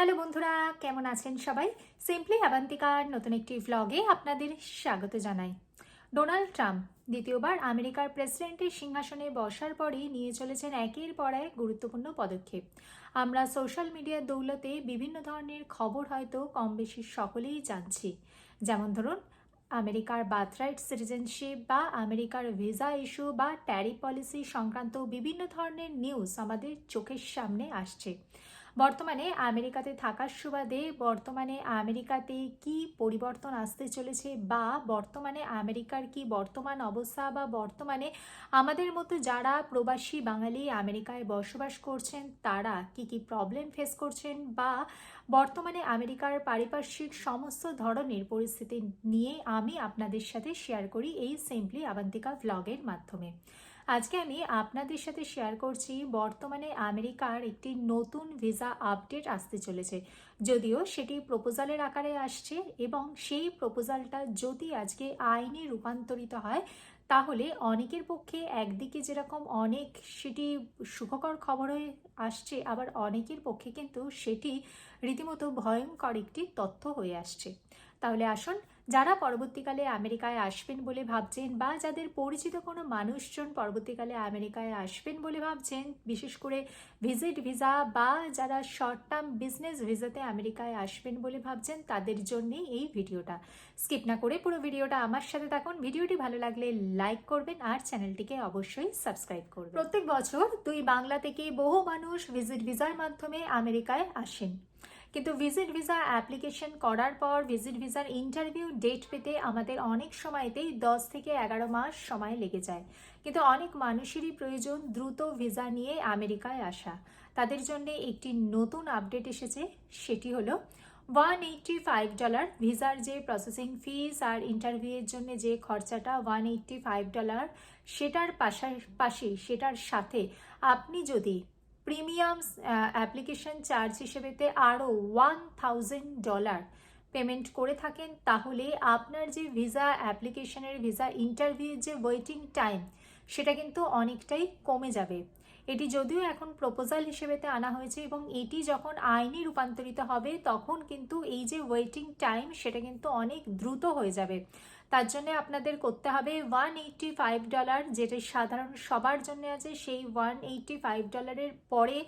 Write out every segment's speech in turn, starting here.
Hello বন্ধুরা, কেমন আছেন সবাই? সিম্পলি আবান্তিকার নতুন একটি ভ্লগে আপনাদের স্বাগত জানাই। ডোনাল্ড ট্রাম্প দ্বিতীয়বার আমেরিকার প্রেসিডেন্টের সিংহাসনে বসার পরই নিয়ে চলেছেন একের পর এক গুরুত্বপূর্ণ পদক্ষেপ। আমরা সোশ্যাল মিডিয়ার দৌলতে বিভিন্ন ধরনের খবর হয়তো কম বেশি সকলেই জানছি। যেমন ধরুন, আমেরিকার বার্থরাইট সিটিজেনশিপ বা আমেরিকার ভিসা ইস্যু বা ট্যারিফ পলিসি সংক্রান্ত বিভিন্ন ধরনের নিউজ আমাদের চোখের সামনে আসছে। বর্তমানে আমেরিকাতে থাকার সুবাদে বর্তমানে আমেরিকাতে কি পরিবর্তন আসতে চলেছে বা বর্তমানে আমেরিকার কি বর্তমান অবস্থা বা বর্তমানে আমাদের মতো যারা প্রবাসী বাঙালি আমেরিকায় বসবাস করছেন, তারা কি কি প্রবলেম ফেস করছেন বা বর্তমানে আমেরিকার পারিপার্শ্বিক সমস্ত ধরনের পরিস্থিতি নিয়ে আমি আপনাদের সাথে শেয়ার করি এই সিম্পলি আবান্তিকা ভ্লগের মাধ্যমে। আজকে আমি আপনাদের সাথে শেয়ার করছি, বর্তমানে আমেরিকার একটি নতুন ভিসা আপডেট আসতে চলেছে। যদিও সেটি প্রপোজালের আকারে আসছে এবং সেই প্রপোজালটা যদি আজকে আইনে রূপান্তরিত হয়, তাহলে অনেকের পক্ষে একদিকে যেরকম অনেক সেটি সুখকর খবর হয়ে আসছে, আবার অনেকের পক্ষে কিন্তু সেটি রীতিমতো ভয়ঙ্কর একটি তথ্য হয়ে আসছে। তাহলে আসুন যারা পরবর্তীকালে আমেরিকায় আসবেন বলে ভাবছেন বা যাদের পরিচিত কোনো মানুষজন পরবর্তীকালে আমেরিকায় আসবেন বলে ভাবছেন, বিশেষ করে ভিজিট ভিসা বা যারা শর্ট টার্ম বিজনেস ভিসাতে আমেরিকায় আসবেন বলে ভাবছেন, তাদের জন্যেই এই ভিডিওটা। স্কিপ না করে পুরো ভিডিওটা আমার সাথে থাকুন। ভিডিওটি ভালো লাগলে লাইক করবেন আর চ্যানেলটিকে অবশ্যই সাবস্ক্রাইব করবেন। প্রত্যেক বছর দুই বাংলা থেকে বহু মানুষ ভিজিট ভিসার মাধ্যমে আমেরিকায় আসেন। কিন্তু ভিজিট ভিসা অ্যাপ্লিকেশন করার পর ভিজিট ভিসার ইন্টারভিউ ডেট পেতে আমাদের অনেক সময়তেই দশ থেকে এগারো মাস সময় লেগে যায়। কিন্তু অনেক মানুষেরই প্রয়োজন দ্রুত ভিসা নিয়ে আমেরিকায় আসা। তাদের জন্য একটি নতুন আপডেট এসেছে, সেটি হলো ওয়ান এইটটি ফাইভ ডলার ভিসার যে প্রসেসিং ফিস আর ইন্টারভিউয়ের জন্য যে খরচাটা ওয়ান এইটটি ফাইভ ডলার সেটার পাশাপাশি সেটার সাথে আপনি যদি প্রিমিয়াম অ্যাপ্লিকেশন চার্জ হিসেবেতে আরও ওয়ান থাউজেন্ড ডলার পেমেন্ট করে থাকেন। তাহলে আপনার যে ভিসা অ্যাপ্লিকেশনের, ভিসা ইন্টারভিউর যে ওয়েটিং টাইম সেটা কিন্তু অনেকটাই কমে যাবে। এটি যদিও এখন প্রপোজাল হিসেবেতে আনা হয়েছে এবং এটি যখন আইনে রূপান্তরিত হবে, তখন কিন্তু এই যে ওয়েটিং টাইম সেটা কিন্তু অনেক দ্রুত হয়ে যাবে। তার জন্য আপনাদের করতে হবে ওয়ান এইটটি ফাইভ ডলার যেটা সাধারণ সবার জন্য আছে, সেই ওয়ান এইটটি ফাইভ ডলারের পরে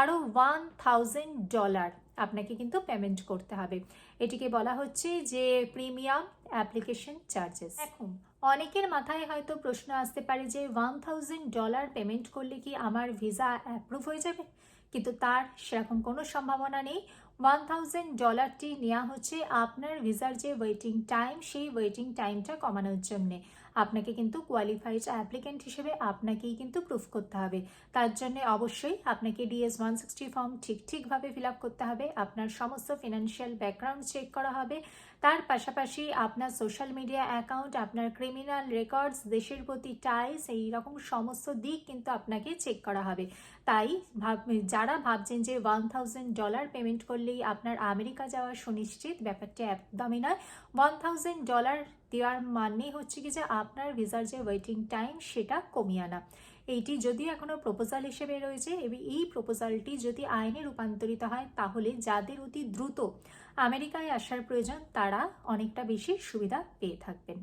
আরও ওয়ান থাউজেন্ড ডলার আপনাকে কিন্তু পেমেন্ট করতে হবে। এটিকে বলা হচ্ছে যে প্রিমিয়াম অ্যাপ্লিকেশন চার্জেস। এখন অনেকের মাথায় হয়তো প্রশ্ন আসতে পারে যে ওয়ান থাউজেন্ড ডলার পেমেন্ট করলে কি আমার ভিসা অ্যাপ্রুভ হয়ে যাবে? কিন্তু তার সেরকম কোনো সম্ভাবনা নেই। ওয়ান থাউজেন্ড ডলারটি নেওয়া হচ্ছে আপনার ভিসার যে ওয়েটিং টাইম সেই ওয়েটিং টাইমটা কমানোর জন্যে। আপনাকে কিন্তু কোয়ালিফাইড অ্যাপ্লিকেন্ট হিসেবে আপনাকেই কিন্তু প্রুফ করতে হবে। তার জন্য অবশ্যই আপনাকে ডিএস ওয়ান সিক্সটি ফর্ম ঠিক ঠিকভাবে ফিল আপ করতে হবে। আপনার সমস্ত ফিনান্সিয়াল ব্যাকগ্রাউন্ড চেক করা হবে। তার পাশাপাশি আপনার সোশ্যাল মিডিয়া অ্যাকাউন্ট আপনার ক্রিমিনাল রেকর্ডস দেশের প্রতি টাইস এই রকম সমস্ত দিক কিন্তু আপনাকে চেক করা হবে। তাই ভাব, যারা ভাবছেন যে ওয়ান থাউজেন্ড ডলার পেমেন্ট করলেই আপনার আমেরিকা যাওয়া সুনিশ্চিত, ব্যাপারটা একদমই নয়। ওয়ান থাউজেন্ড ডলার দেওয়ার মানে হচ্ছে কি যে আপনার ভিসার যে ওয়েটিং টাইম সেটা কমিয়ে আনা। এইটি যদিও এখনও প্রপোজাল হিসেবে রয়েছে, এবং এই প্রপোজালটি যদি আইনে রূপান্তরিত হয়, তাহলে যাদের অতি দ্রুত আমেরিকায় আসার প্রয়োজন, তারা অনেকটা বেশি সুবিধা পেয়ে থাকবেন।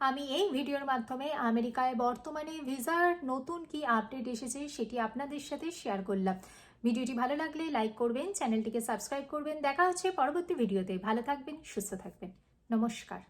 আমি এই ভিডিওর মাধ্যমে আমেরিকায় বর্তমানে ভিসার নতুন কি আপডেট এসেছে, সেটি আপনাদের সাথে শেয়ার করলাম। ভিডিওটি ভালো লাগলে লাইক করবেন, চ্যানেলটিকে সাবস্ক্রাইব করবেন। দেখা হচ্ছে পরবর্তী ভিডিওতে। ভালো থাকবেন, সুস্থ থাকবেন। নমস্কার।